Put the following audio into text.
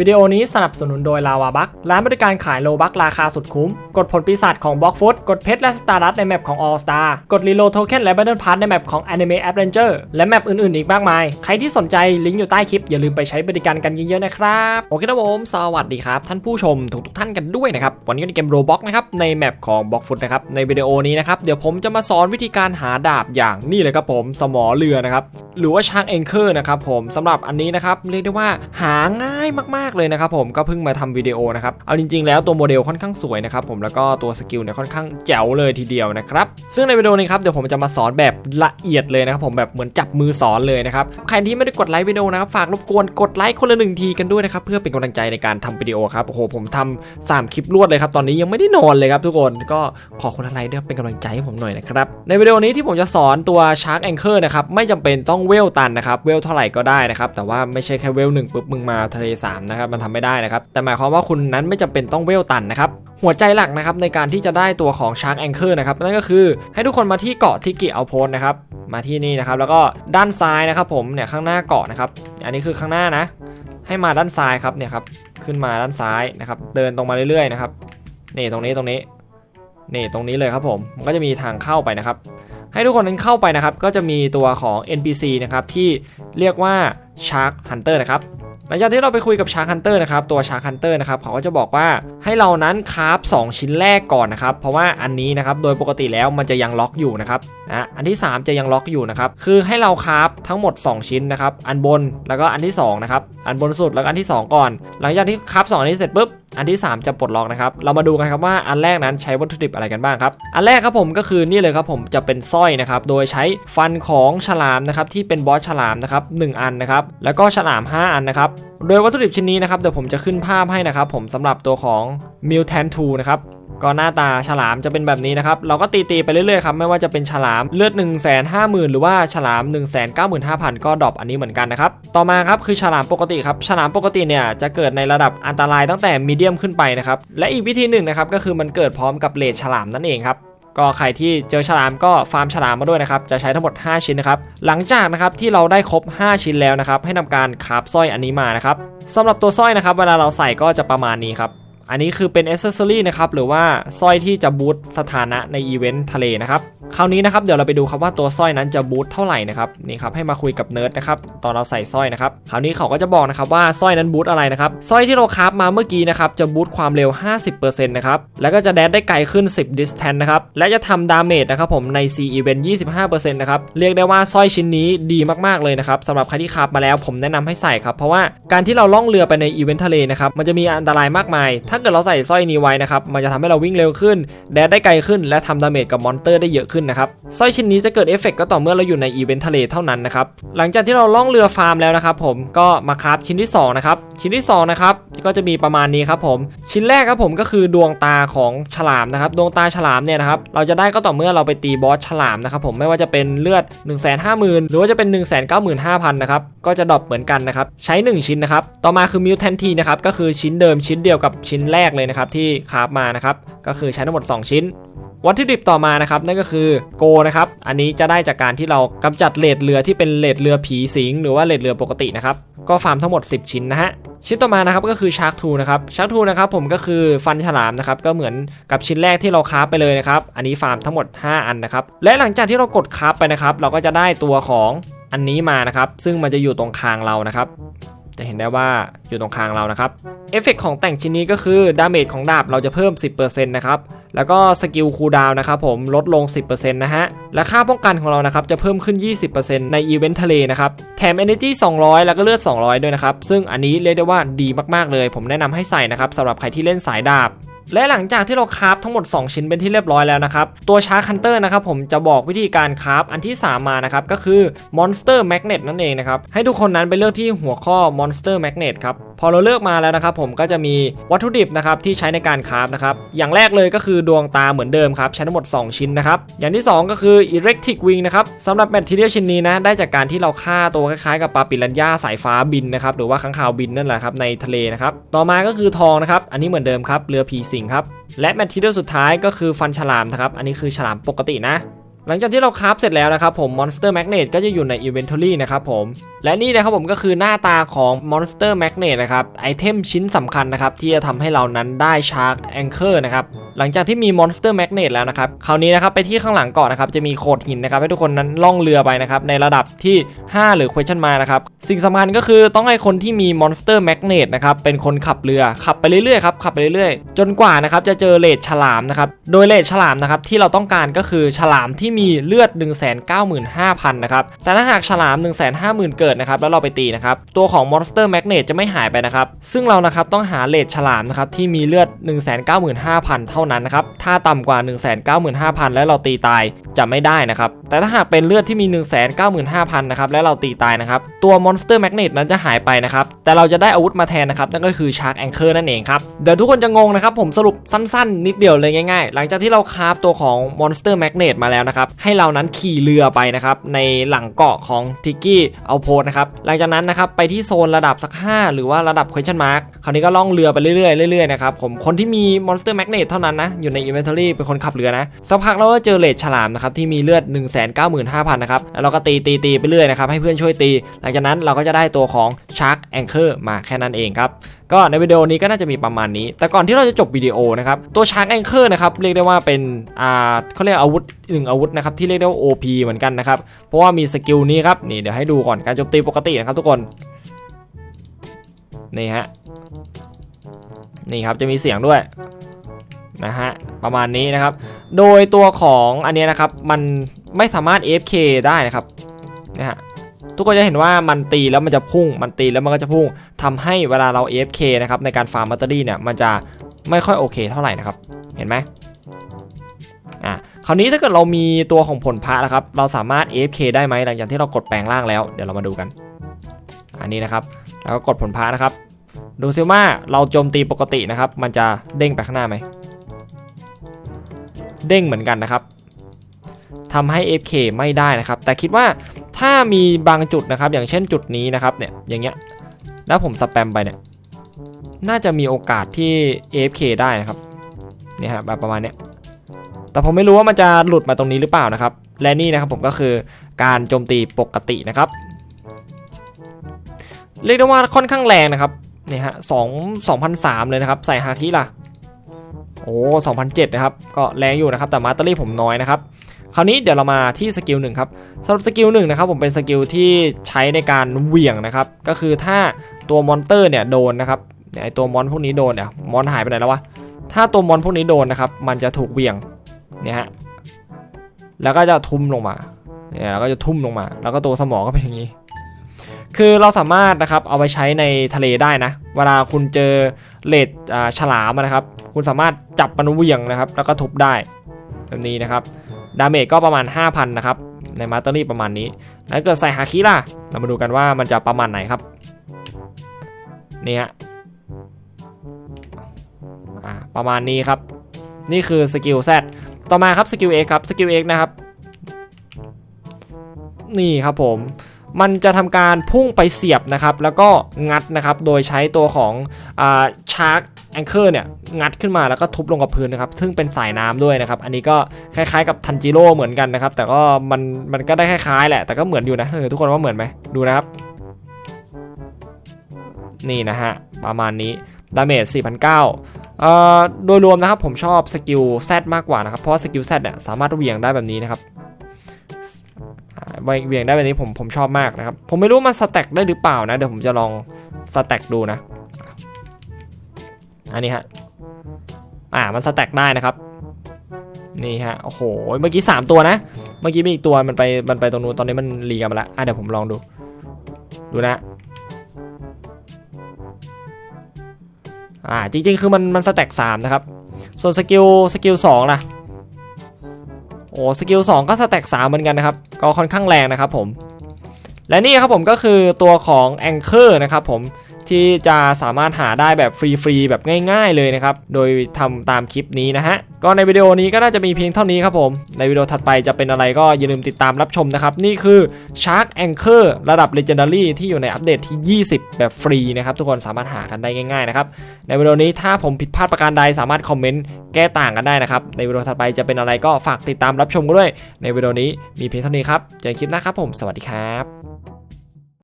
วิดีโอนี้สนับสนุนโดยลาวาบักร้านบริการขายโลบักราคาสุดคุ้ม กดผลปีศาจของบล็อกฟุตกดเพชรและสตาร์ดัตในแมปของ All Star กดรีโลโทเค็นและบัตเดิลพาร์ในแมปของ Anime Adventure และแมปอื่นๆ อีกมากมาย ใครที่สนใจลิงก์อยู่ใต้คลิป อย่าลืมไปใช้บริการกันเยอะๆนะครับ โอเคครับผมสวัสดีครับ ท่านผู้ชมทุกทุกๆท่านกันด้วยนะครับ วันนี้ในเกมโรบ็อกนะครับในแมปของบล็อกฟุตนะครับในวิดีโอนี้นะครับเดี๋ยวผมจะมาสอนวิธีการหาดาบอย่างนี่เลยครับผมสมอเรือนะครับหรือว่าชาร์กเองเคอร์นะครับผมสำหรับอันนี้นะครับเรียกได้ว่าหาง่ายมากๆเลยนะครับผมก็เพิ่งมาทำวิดีโอนะครับ เอาจริง ๆ แล้วตัวโมเดลค่อนข้างสวยนะครับผมแล้วก็ตัวสกิลเนี่ยค่อนข้างแจ๋วเลยทีเดียวนะครับซึ่งในวิดีโอนี้ครับเดี๋ยวผมจะมาสอนแบบละเอียดเลยนะครับผมแบบเหมือนจับมือสอนเลยนะครับใครที่ไม่ได้กดไลค์วิดีโอนะครับฝากรบกวนกดไลค์คนละหนึ่งทีกันด้วยนะครับเพื่อเป็นกำลังใจในการทำวิดีโอครับโอ้โหผมทำสามคลิปรวดเลยครับตอนนี้ยังไม่ได้นอนเลยครับทุกคนก็ขอคนละไลค์ด้วยเป็นกำลังใจให้ผมหน่อยนะครับในวิดีโอนี้ที่ผมจะสอนตัว Shark Anchor นะครับไม่จำเป็นต้องเวลตันนะครับเวลเท่าไหร่ก็ได้นะครับแต่ว่าไม่ใช่แค่เวลหนึ่งปุ๊บมึงมาทะเลสามนะครับมันทำไม่ได้นะครับแต่หมายความว่าคุณนั้นไม่จำเป็นต้องเวลตันนะครับหัวใจหลักนะครับในการที่จะได้ตัวของ Shark Anchor นะครับนั่นก็คือให้ทุกคนมาที่เกาะทิกิเอาโพสนะครับมาที่นี่นะครับแล้วก็ด้านซ้ายนะครับผมเนี่ยข้างหน้าเกาะนะครับอันนี้คือข้างหน้านะ ให้มาด้านซ้ายครับเนี่ยครับขึ้นมาด้านซ้ายนะครับเดินตรงมาเรื่อยๆนะครับนี่ตรงนี้ตรงนี้นี่ตรงนี้เลยครับผมมันก็จะมีทางเข้าไปนะครับ ให้ทุกคนนั้นเข้าไปนะครับ ก็จะมีตัวของ NPC นะครับที่เรียกว่า Shark Hunter นะครับ หลังจากที่เราไปคุยกับ Shark Hunter นะครับตัว Shark Hunter นะครับเขาก็จะบอกว่าให้เรานั้นคราฟ2ชิ้นแรกก่อนนะครับเพราะว่าอันนี้นะครับโดยปกติแล้วมันจะยังล็อกอยู่นะครับนะอันที่ 3 จะยังล็อกอยู่นะครับคือให้เราคราฟทั้งหมด 2 ชิ้นนะครับอันบนแล้วก็อันที่2นะครับอันบนสุดแล้วก็อันที่ 2 ก่อน หลังจากที่คราฟ2อันนี้เสร็จปุ๊บอันที่ 3 จะปลดล็อกนะครับ เรามาดูกันครับว่าอันแรกนั้นใช้วัตถุดิบอะไรกันบ้างครับ อันแรกครับผมก็คือนี่เลยครับผมจะเป็นสร้อยนะครับ โดยใช้ฟันของฉลามนะครับที่เป็นบอสฉลามนะครับหอันนะครับ แล้วก็ฉลาม 5 อันนะครับโดยวัตถุดิบชิ้นนี้นะครับเดี๋ยวผมจะขึ้นภาพให้นะครับผมสำหรับตัวของ Mutant 2นะครับก็หน้าตาฉลามจะเป็นแบบนี้นะครับ เราก็ตีตีๆไปเรื่อยๆครับ ไม่ว่าจะเป็นฉลามเลือด 1 5 0 0 0 0 หรือว่าฉลาม 1 9 5 0 0 0 ก็ดรอปอันนี้เหมือนกันนะครับ ต่อมาครับคือฉลามปกติครับ ฉลามปกติเนี่ยจะเกิดในระดับอันตรายตั้งแต่มีเดียมขึ้นไปนะครับ และอีกวิธีหนึ่งนะครับก็คือมันเกิดพร้อมกับเลดฉลามนั่นเองครับ ก็ใครที่เจอฉลามก็ฟาร์มฉลามมาด้วยนะครับ จะใช้ทั้งหมด 5 ชิ้นนะครับ หลังจากนะครับที่เราได้ครบ 5 ชิ้นแล้วนะครับ ให้ทำการคาบสร้อยอันนี้มานะครับสำหรับตัวสร้อยนะครับ เวลาเราใส่ก็จะประมาณนี้ครับ อันนี้คือเป็นอ c เซอรี่นะครับหรือว่าสร้อยที่จะบูตสถานะในอีเวนต์ทะเลนะครับคราวนี้นะครับเดี๋ยวเราไปดูครับว่าตัวสร้อยนั้นจะบูตเท่าไหร่นะครับนี่ครับให้มาคุยกับเนิร์ดนะครับตอนเราใส่สร้อยนะครับคราวนี้เขาก็จะบอกนะครับว่าสร้อยนั้นบูตอะไรนะครับสร้อยที่เราคราฟมาเมื่อกี้นะครับจะบูตความเร็ว 50%นะครับแล้วก็จะแดดได้ไกลขึ้น 10 distance นะครับและจะทำดาเมจนะครับผมใน C event 25%นะครับเรียกได้ว่าสร้อยชิ้นนี้ดีมากๆเลยนะครับสำหรับใครที่คราฟมาแล้วผมแนะนำให้ใส่ครับเพราะว่าการที่เราล่องเรือไปในอีเวนต์ทะเลนะครับมันจะมีอันตรายมากมายถ้าาเกิดเราใส่สร้อยนี้ไว้นะครับ มันจะทำให้เราวิ่งเร็วขึ้น แดดได้ไกลขึ้น และทำดาเมจกับมอนเตอร์ได้เยอะขึ้นนะครับ สร้อยชิ้นนี้จะเกิดเอฟเฟกต์ก็ต่อเมื่อเราอยู่ในอีเวนต์ทะเลเท่านั้นนะครับ หลังจากที่เราล่องเรือฟาร์มแล้วนะครับผม ก็มาคราฟชิ้นที่สองนะครับ ชิ้นที่สองนะครับ ก็จะมีประมาณนี้ครับผม ชิ้นแรกครับผมก็คือดวงตาของฉลามนะครับ ดวงตาฉลามเนี่ยนะครับ เราจะได้ก็ต่อเมื่อเราไปตีบอสฉลามนะครับผม ไม่ว่าจะเป็นเลือด 1 5 0 0 0 0 หรือว่าจะเป็น 1 9 5 0 0 0นะครับ ก็จะดรอปเหมือนกันนะครับ ใช้ 1 ชิ้นนะครับ ต่อมาคือมิวแทนทีนะครับ ก็คือชิ้นเดิมชิ้นเดียวกับชิ้นแรกเลยนะครับที่คราฟมานะครับก็คือใช้ทั้งหมด 2 ชิ้น วัตถุดิบต่อมานะครับนั่นก็คือโกนะครับอันนี้จะได้จากการที่เรากำจัดเลดเรือที่เป็นเลดเรือผีสิงหรือว่าเลดเรือปกตินะครับก็ฟาร์มทั้งหมด 10 ชิ้นนะฮะชิ้นต่อมานะครับก็คือชาร์กทูนะครับชาร์กทูนะครับผมก็คือฟันฉลามนะครับก็เหมือนกับชิ้นแรกที่เราคราฟไปเลยนะครับอันนี้ฟาร์มทั้งหมด 5 อันนะครับและหลังจากที่เรากดคราฟไปนะครับเราก็จะได้ตัวของอันนี้มานะครับซึ่งมันจะอยู่ตรงคางเรานะครับ จะเห็นได้ว่าอยู่ตรงคางเรานะครับ เอฟเฟกของแต่งชิ้นนี้ก็คือดาเมจของดาบเราจะเพิ่ม 10%นะครับ แล้วก็สกิลคูลดาวนะครับผมลดลง 10%นะฮะ และค่าป้องกันของเรานะครับจะเพิ่มขึ้น 20%ในอีเวนต์ทะเลนะครับ แถม Energy 200 แล้วก็เลือด 200 ด้วยนะครับ ซึ่งอันนี้เรียกได้ว่าดีมากๆเลย ผมแนะนำให้ใส่นะครับสำหรับใครที่เล่นสายดาบ และหลังจากที่เราคราฟทั้งหมด 2 ชิ้นเป็นที่เรียบร้อยแล้วนะครับ ตัวชาร์คันเตอร์นะครับผมจะบอกวิธีการคราฟอันที่ 3 มานะครับ ก็คือ Monster Magnet นั่นเองนะครับ ให้ทุกคนนั้นไปเลือกที่หัวข้อ Monster Magnet ครับ พอเราเลือกมาแล้วนะครับผมก็จะมีวัตถุดิบนะครับที่ใช้ในการคราฟนะครับ อย่างแรกเลยก็คือดวงตาเหมือนเดิมครับ ใช้ทั้งหมด 2 ชิ้นนะครับ อย่างที่ 2 ก็คือ Electric Wing นะครับสำหรับแมทเทียลชิ้นนี้นะได้จากการที่เราฆ่าตัวคล้ายๆ กับปลาปิรันย่าสายฟ้าบินนะครับหรือว่าค้างคาวบินนั่นแหละครับในทะเลนะครับต่อมาก็คือทองนะครับอันนี้เหมือนเดิมครับเรือผีสิงครับ และแมททีเดียลสุดท้ายก็คือฟันฉลามนะครับ อันนี้คือฉลามปกตินะ หลังจากที่เราคราฟเสร็จแล้วนะครับผม Monster Magnet ก็จะอยู่ใน Inventory นะครับผม และนี่นะครับผมก็คือหน้าตาของ Monster Magnet นะครับไอเทมชิ้นสำคัญนะครับที่จะทำให้เรานั้นได้ Shark Anchor นะครับหลังจากที่มี Monster Magnet แล้วนะครับคราวนี้นะครับไปที่ข้างหลังเกาะนะครับจะมีโขดหินนะครับให้ทุกคนนั้นล่องเรือไปนะครับในระดับที่ 5 หรือ Question Mark นะครับสิ่งสำคัญก็คือต้องให้คนที่มี Monster Magnet นะครับเป็นคนขับเรือขับไปเรื่อยๆครับขับไปเรื่อยๆ จนกว่านะครับจะเจอเลดฉลามนะครับโดยเลดฉลามนะครับที่เราต้องการก็คือฉลามที่มีเลือด 195,000 นะครับ แต่ถ้าหากฉลาม 150,000 เกิดนะครับ แล้วเราไปตีนะครับ ตัวของ Monster Magnet จะไม่หายไปนะครับ ซึ่งเรานะครับต้องหาเลดฉลามนะครับที่มีเลือด 195,000 เท่านั้นนะครับ ถ้าต่ำกว่า 195,000 แล้วเราตีตายจะไม่ได้นะครับแต่ถ้าหากเป็นเลือดที่มี 195,000นะครับและเราตีตายนะครับตัว Monster Magnet นั้นจะหายไปนะครับแต่เราจะได้อาวุธมาแทนนะครับนั่นก็คือ Shark Anchor นั่นเองครับเดี๋ยวทุกคนจะงงนะครับผมสรุปสั้นๆ นิดเดียวเลยง่ายๆ หลังจากที่เราคราฟตัวของ Monster Magnet มาแล้วนะครับให้เรานั้นขี่เรือไปนะครับในหลังเกาะของ t i k กี้เอาโพสนะครับหลังจากนั้นนะครับไปที่โซนระดับสัก 5 หรือว่าระดับ question mark คราวนี้ก็ล่องเรือไปเรื่อยๆเรื่อยๆนะครับผมคนที่มี Monster Magnet เท่านั้นนะอยู่ใน Inventory เป็นคนขับเรือนะสักพักเราก็เจอเลดฉลามนะครับที่มีเลือด195,000นะครับแล้วเราก็ตีตีตีไปเรื่อยนะครับให้เพื่อนช่วยตี หลังจากนั้นเราก็จะได้ตัวของ Shark Anchor มาแค่นั้นเองครับก็ในวิดีโอนี้ก็น่าจะมีประมาณนี้ แต่ก่อนที่เราจะจบวิดีโอนะครับตัว Shark Anchor นะครับเรียกได้ว่าเป็นอ่าเขาเรียกอาวุธหนึ่งอาวุธนะครับที่เรียกได้ว่า OP เหมือนกันนะครับเพราะว่ามีสกิลนี้ครับนี่เดี๋ยวให้ดูก่อนการโจมตีปกตินะครับทุกคนนี่ฮะนี่ครับจะมีเสียงด้วยนะฮะประมาณนี้นะครับ โดยตัวของอันเนี้ยนะครับมัน ไม่สามารถ AFK ได้นะครับนะฮะทุกคนจะเห็นว่ามันตีแล้วมันจะพุ่ง มันตีแล้วมันก็จะพุ่งทำให้เวลาเรา AFK นะครับในการฟาร์มแบตเตอรี่เนี่ยมันจะไม่ค่อยโอเคเท่าไหร่นะครับ เห็นไหมอะคราวนี้ถ้าเกิดเรามีตัวของผลพระนะครับ เราสามารถ AFK ได้ไหมหลังจากที่เรากดแปลงร่างแล้ว เดี๋ยวเรามาดูกัน อันนี้นะครับ แล้วก็กดผลพระนะครับ ดูซิว่าเราโจมตีปกตินะครับ มันจะเด้งไปข้างหน้าไหม เด้งเหมือนกันนะครับ ทำให้ FK ไม่ได้นะครับ แต่คิดว่าถ้ามีบางจุดนะครับ อย่างเช่นจุดนี้นะครับเนี่ยอย่างเงี้ยแล้วผมสแปมไปเนี่ยน่าจะมีโอกาสที่ AFK ได้นะครับเนี่ยฮะแบบประมาณเนี้ยแต่ผมไม่รู้ว่ามันจะหลุดมาตรงนี้หรือเปล่านะครับ และนี่นะครับผมก็คือการโจมตีปกตินะครับ เรียกได้ว่าค่อนข้างแรงนะครับเนี่ยฮะสองสองพันสามเลยนะครับ ใส่ฮาคิล่ะโอ้สองพันเจ็ดนะครับ ก็แรงอยู่นะครับ แต่มาตเตอรี่ผมน้อยนะครับ คราวนี้เดี๋ยวเรามาที่สกิลหนึ่งครับสำหรับสกิลหนึ่งนะครับผมเป็นสกิลที่ใช้ในการเหวี่ยงนะครับก็คือถ้าตัวมอนเตอร์เนี่ยโดนนะครับไอตัวมอนพวกนี้โดนเนี่ยมอนหายไปไหนแล้ววะถ้าตัวมอนพวกนี้โดนนะครับมันจะถูกเหวี่ยงเนี่ยฮะแล้วก็จะทุ่มลงมาเนี่ยแล้วก็จะทุ่มลงมา แล้วก็ตัวสมองก็เป็นอย่างนี้ คือเราสามารถนะครับเอาไปใช้ในทะเลได้นะ เวลาคุณเจอเลดอ่าฉลามนะครับ คุณสามารถจับมันเหวี่ยงนะครับ แล้วก็ทุบได้แบบนี้นะครับ ดาเมจก็ประมาณ 5,000 นะครับ ในมาสเตอรี่ประมาณนี้แล้วเกิดใส่ฮาคิล่ะ เรามาดูกันว่ามันจะประมาณไหนครับ นี่ฮะประมาณนี้ครับ นี่คือสกิล Z ต่อมาครับสกิล X ครับสกิล X นะครับ นี่ครับผมมันจะทำการพุ่งไปเสียบนะครับ แล้วก็งัดนะครับ โดยใช้ตัวของชาร์ก แองเกอร์เนี่ยงัดขึ้นมาแล้วก็ทุบลงกับพื้นนะครับซึ่งเป็นสายน้ำด้วยนะครับอันนี้ก็คล้ายๆกับทันจิโร่เหมือนกันนะครับแต่ก็มันมันก็ได้คล้ายๆแหละแต่ก็เหมือนอยู่นะเออทุกคนว่าเหมือนไหมดูนะครับ นี่นะฮะประมาณนี้ดาเมจ4,900เอ่อโดยรวมนะครับผมชอบสกิล Z มากกว่านะครับเพราะสกิล Z เนี่ยสามารถเวียงได้แบบนี้นะครับเวียงได้แบบนี้ผมผมชอบมากนะครับ ผมไม่รู้มันสแต็กได้หรือเปล่านะ เดี๋ยวผมจะลองสแต็กดูนะ อันนี้ฮะ อ่า มันสแต็กได้นะครับ นี่ฮะ โอ้โห เมื่อกี้ 3 ตัวนะ เมื่อกี้มีอีกตัวมันไป มันไปตรงนู้น ตอนนี้มันรีกันมาแล้วอะเดี๋ยวผมลองดู ดูนะ อ่า จริง ๆ คือมัน มันสแต็ก3นะครับ ส่วนสกิล สกิล2ล่ะโอ้สกิล2ก็สแต็ก3เหมือนกันนะครับ ก็ค่อนข้างแรงนะครับผม และนี่ครับผมก็คือตัวของ Anchor นะครับผม ที่จะสามารถหาได้แบบฟรีๆแบบง่ายๆเลยนะครับ โดยทำตามคลิปนี้นะฮะ ก็ในวิดีโอนี้ก็น่าจะมีเพียงเท่านี้ครับผม ในวิดีโอถัดไปจะเป็นอะไรก็อย่าลืมติดตามรับชมนะครับ นี่คือ Shark Anchor ระดับ Legendary ที่อยู่ในอัปเดตที่ 20 แบบฟรีนะครับ ทุกคนสามารถหากันได้ง่ายๆนะครับ ในวิดีโอนี้ถ้าผมผิดพลาดประการใดสามารถคอมเมนต์แก้ต่างกันได้นะครับ ในวิดีโอถัดไปจะเป็นอะไรก็ฝากติดตามรับชมกันด้วย ในวิดีโอนี้มีเพียงเท่านี้ครับ เจอกันคลิปหน้าครับผม สวัสดีครับ